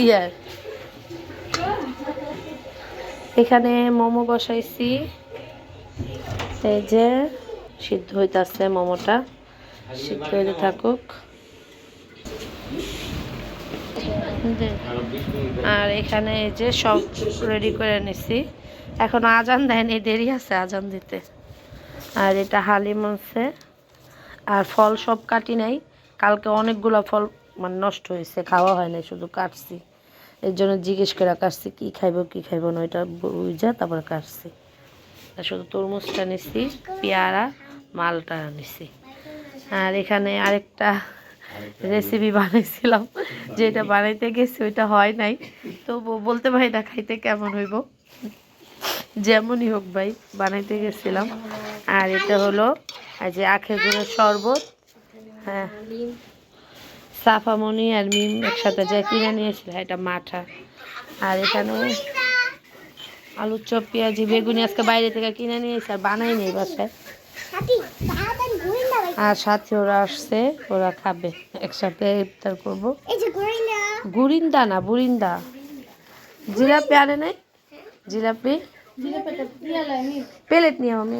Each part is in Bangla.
ইয়ার এখানে মোমো বসাইছি। এই যে, সিদ্ধ হইতাছে মোমোটা। সিদ্ধ হইতে থাকুক। আর এখানে এই যে সব রেডি করে নিছি। এখন আজান দেয়নি, দেরি আছে আজান দিতে। আর এটা হালিম আছে আর ফল সব কাটি নাই। কালকে অনেকগুলো ফল মানে নষ্ট হয়েছে, খাওয়া হয় নাই, শুধু কাটছি। এর জন্য জিজ্ঞেস করে কাটছি, কী খাইব কী খাইব না, ওইটা বুঝা তারপরে কাটছি। শুধু তরমুজটা নিছি, পেয়ারা, মালটা নিছি। আর এখানে আরেকটা রেসিপি বানাইছিলাম, যেটা বানাইতে গেছি, ওইটা হয় নাই। তো বলতে পারি না খাইতে কেমন হইব। যেমনই হোক ভাই, বানাইতে গেছিলাম। আর এটা হলো যে আখের গুঁড়োর শরবত। হ্যাঁ। সাফামণি আর মিম একসাথে যা কিনে নিয়েছিল এটা মাঠা। আর এখানে আলুর চপ পেঁয়াজি বেগুনি আজকে বাইরে থেকে কিনে নিয়েছে আর বানাই নেই বাসায়। আর সাথে ওরা আসছে ওরা খাবে। একসাথে ইফতার করব। গুরিন্দা। না বুরিন্দা। জিলাপি আনে নাই? জিলাপি? প্লেট নিয়ে আমি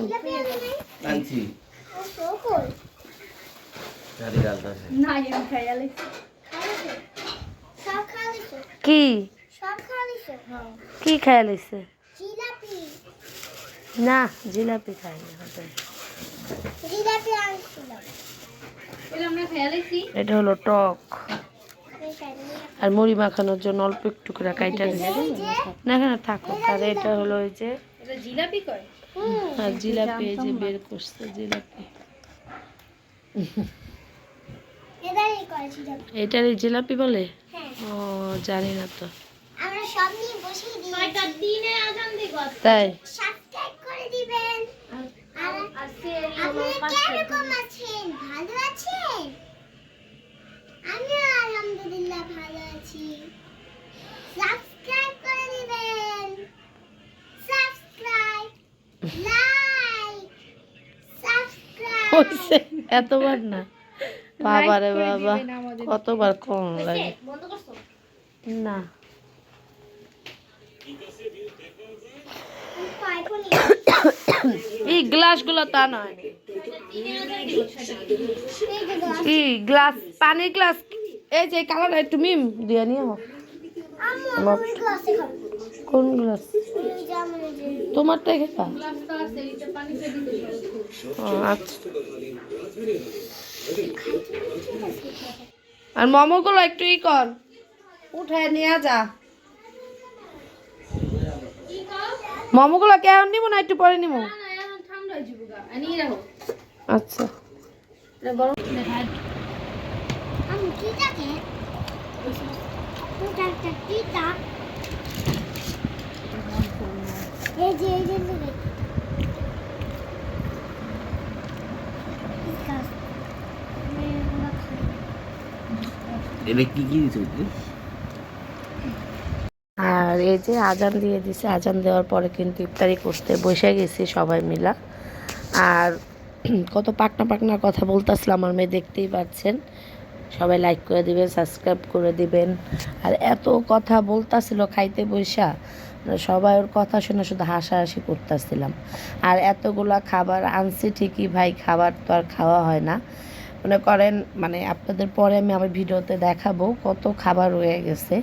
কি? কি লাইছে না জিলাপি খাই এটা হলো টক। আর মুড়ি মাখানোর জন্য অল্প একটু করে কাইটা না না থাকো আর এটা হলো ওই যে জিলাপি আর জিলাপি এই যে বের করছে জিলাপি। এটার জিলাপি বলে? ও জানি না তো। আমরা সব নিয়ে বসে দিয়েছি। তাই? সাবস্ক্রাইব করে দিবেন। আর আপনারা কীরকম আছেন? ভালো আছেন? আমিও আলহামদুলিল্লাহ ভালো আছি। সাবস্ক্রাইব করে দিবেন। সাবস্ক্রাইব লাইক সাবস্ক্রাইব এতবার না। বাবারে বাবা কতবার কম লাগে? না। আইফোন এই গ্লাসগুলো তা নয়। এই গ্লাস পানির গ্লাস। এই যে কালার একটু মিম দিয়ে নিয়ে হোক কোন গ্লাস খেতা ও, আচ্ছা। আর মোমোগুলো একটু ই কর। উঠায় নিয়ে যা। মোমোগুলো কেমন নিবো না একটু পরে নিবো? আচ্ছা। আম্মু কি থাকে ওটা একটা কি তা এই যে এই যে এই যে। কি গাছ? আমি এগুলো খাই। এটা কি কি আর এই যে আজান দিয়ে দিছে, আজান দেওয়ার পরে কিন্তু ইফতারি করতে বসে গেছি সবাই মিলা। আর কত পাকনা পাকনা কথা বলতেছিলাম আমার মেয়ে দেখতেই পাচ্ছেন। সবাই লাইক করে দিবেন সাবস্ক্রাইব করে দিবেন। আর এত কথা বলতাছিল খাইতে বৈশা মানে সবাই ওর কথা শুনে শুধু হাসাহাসি করতেছিলাম। আর এতগুলা খাবার আনছি ঠিকই, ভাই, খাবার তো আর খাওয়া হয় না। মনে করেন মানে আপনাদের পরে আমি আমার ভিডিওতে দেখাবো কত খাবার রয়ে গেছে।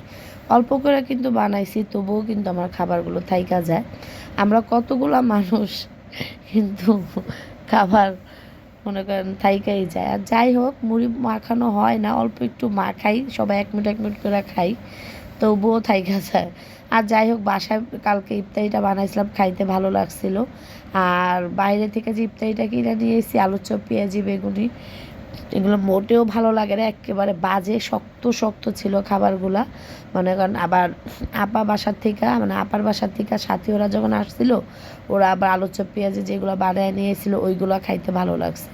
অল্প করে কিন্তু বানাইছি, তবুও কিন্তু আমার খাবারগুলো থাইকা যায়। আমরা কতগুলা মানুষ কিন্তু খাবার মনে করেন থাইকাই যায়। আর যাই হোক, মুড়ি মাখানো হয় না, অল্প একটু মাখাই সবাই এক মিনিট এক মিনিট করে খাই, তবুও থাইকা যায়। আর যাই হোক, বাসায় কালকে ইফতারিটা বানাইছিলাম, খাইতে ভালো লাগছিল। আর বাইরে থেকে যে ইফতারিটা কিনে নিয়ে এসেছি, আলুর চপ, পেঁয়াজি, বেগুনি এগুলো মোটেও ভালো লাগে না, একেবারে বাজে, শক্ত শক্ত ছিল খাবারগুলা। মনে করেন আবার আপা বাসার থেকে মানে আপার বাসার থেকে সাথী ওরা যখন আসছিল, ওরা আবার আলু চপ পেঁয়াজে যেগুলো বানায় নিয়েছিল, ওইগুলো খাইতে ভালো লাগছে।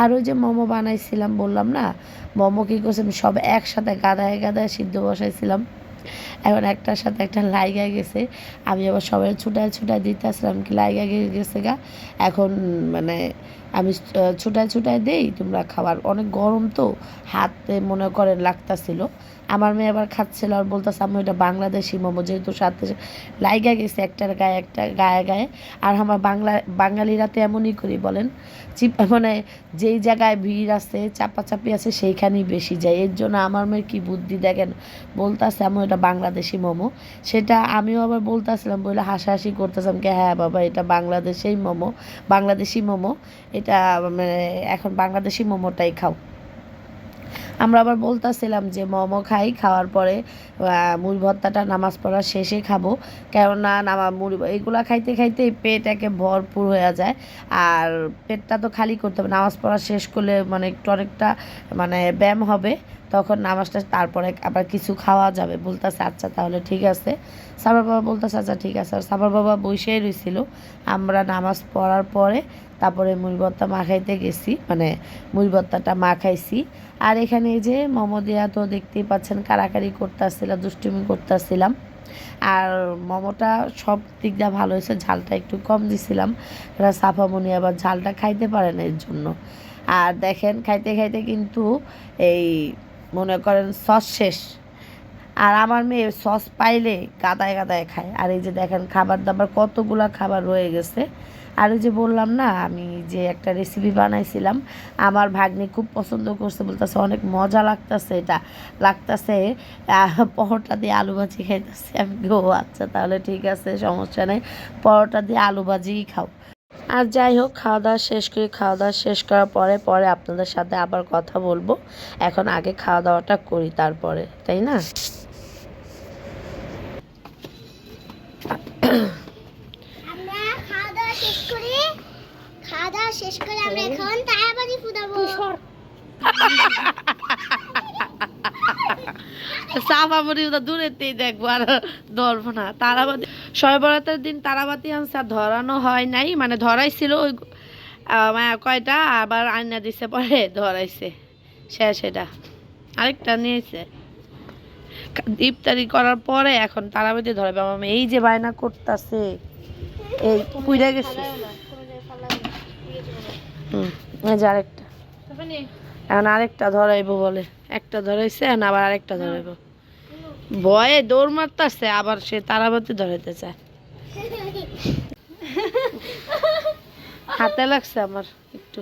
আর ওই যে মোমো বানাইছিলাম, বললাম না, মোমো কী করছে আমি সব একসাথে গাদায় গাদায় সিদ্ধ বসাইছিলাম। এখন একটার সাথে একটা লাইগা গেছে। আমি আবার সবাই ছুটায় ছুটায় দিতে আসলাম কি লাইগা গেছে গা। এখন মানে আমি ছুটায় ছুটায় দেই, তোমরা খাবার। অনেক গরম তো, হাতে মনে করেন লাগতাছিল। আমার মেয়ে আবার খাচ্ছিল আর বলতেছে আমি ওইটা বাংলাদেশি মোমো, যেহেতু সাথে লাইগা গেছে একটার গায়ে একটা গায়ে গায়ে। আর আমার বাংলা, বাঙালিরা তো এমনই করি, বলেন। চিপ মানে যেই জায়গায় ভিড় আছে, চাপাচাপি আছে, সেইখানেই বেশি যায় এর জন্য আমার মেয়ের কি বুদ্ধি দেখেন? বলতেছে আমি ওটা বাংলাদেশি মোমো। সেটা আমিও আবার বলতেছিলাম বলে হাসাহাসি করতেছিলাম কি হ্যাঁ বাবা, এটা বাংলাদেশেই মোমো, বাংলাদেশি মোমো। এটা মানে এখন বাংলাদেশি মোমোটাই খাও। আমরা আবার বলতেছিলাম যে মোমো খাই, খাওয়ার পরে মুড়ি ভর্তাটা নামাজ পড়া শেষে খাব। কেননা নামা মুড়ি এগুলা খাইতে খাইতে পেট একে ভরপুর হয়ে যায়। আর পেটটা তো খালি করতে হবে, নামাজ পড়া শেষ করলে মানে একটু অনেকটা মানে ব্যায়াম হবে। তখন নামাজটা তারপরে আবার কিছু খাওয়া যাবে। বলতেছে আচ্ছা তাহলে ঠিক আছে। সাবার বাবা বলতেছে আচ্ছা ঠিক আছে। আর সাবার বাবা বসেই রয়েছিল আমরা নামাজ পড়ার পরে তারপরে ভর্তা মাখাইতে গেছি মানে মুড়ি ভর্তাটা মাখাইছি। আর এখানে এই যে মোমো দেয়া তো দেখতেই পাচ্ছেন কারাকারি করতেছিলাম দুষ্টুমি করতেছিলাম। আর মোমোটা সব দিক দিয়ে ভালো হয়েছে, ঝালটা একটু কম দিছিলাম। এরা সাফামণি আবার ঝালটা খাইতে পারে না এর জন্য। আর দেখেন, খাইতে খাইতে কিন্তু এই মনে করেন সস শেষ। আর আমার মেয়ে সস পাইলে গাদায় গাদায় খায়। আর এই যে দেখেন খাবার দাবার কতগুলা খাবার রয়ে গেছে। আর ওই যে বললাম না, আমি যে একটা রেসিপি বানাইছিলাম, আমার ভাগ্নি খুব পছন্দ করছে বলতেছে, অনেক মজা লাগতেছে এটা। লাগতেছে পরোটা দিয়ে আলু ভাজি খাইতেছে। আমি গো আচ্ছা তাহলে ঠিক আছে, সমস্যা নেই। পরোটা দিয়ে আলু ভাজিই খাও। আর যাই হোক খাওয়া দাওয়া শেষ করি খাওয়া দাওয়া শেষ করার পরে পরে আপনাদের সাথে আবার কথা বলব। এখন আগে খাওয়া দাওয়াটা করি তারপরে তাই না? আমরা খাওয়া দাওয়া শেষ করে খাওয়া দাওয়া শেষ করে আমরা এখন তারাবাড়ি ফুটাবো। সাফাবরি ওটা দূরেতেই দেখব আর ধরবো না। তারাবাতি শবে বরাতের দিন তারাবাতি আনছে আর ধরানো হয় নাই মানে ধরাইছিল ওই মানে কয়টা আবার আইনা দিছে পরে ধরাইছে শেষ এটা। আরেকটা নিয়েছে। ইফতারি করার পরে এখন তারাবাতি ধরাবে আমার। এই যে বায়না করতেছে এই পুইরা গেছে। হুম এই যে আরেকটা। এখন আরেকটা ধরাইবো বলে একটা ধরাইছে এখন আবার আরেকটা ধরাইবো। ভয়ে দৌড় মারতেছে আবার সে তারাবাতি ধরাইতে চায় হাতে লাগছে আমার একটু।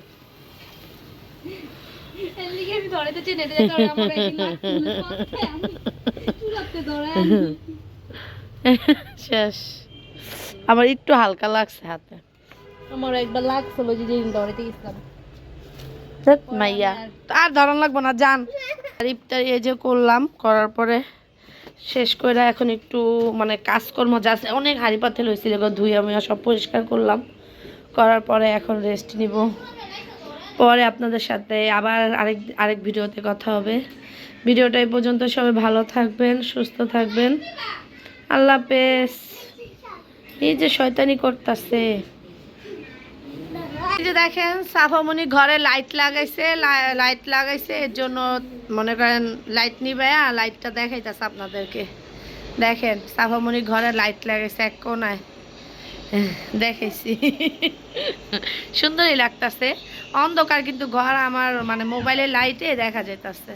শেষ। আমার একটু হালকা লাগছে হাতে। আমার একবার লাগছিল যে যেদিন দৌড়াতে গেছিলাম। মাইয়া। আর ধরন লাগবো না যান। ইফতারি এই যে করলাম করার পরে শেষ করে এখন একটু মানে কাজকর্ম যা অনেক হাড়ি পাতিল হয়েছিল ধুয়ে আমি সব পরিষ্কার করলাম। করার পরে এখন রেস্ট নিব। পরে আপনাদের সাথে আবার আরেক আরেক ভিডিওতে কথা হবে। ভিডিওটা এই পর্যন্ত, সবাই ভালো থাকবেন, সুস্থ থাকবেন। আল্লাহ হাফেজ। এই যে শয়তানি করতেছে। এই যে দেখেন সাফামণি ঘরে লাইট লাগাইছে লাইট লাগাইছে, এর জন্য মনে করেন লাইট নিবে, আর লাইটটা দেখাইতেছে আপনাদেরকে। দেখেন সাফামণি ঘরে লাইট লাগাইছে এক কোনায়। দেখেছি সুন্দরই লাগতাছে। অন্ধকার কিন্তু ঘর আমার মানে মোবাইলের লাইটে দেখা যাইতাছে।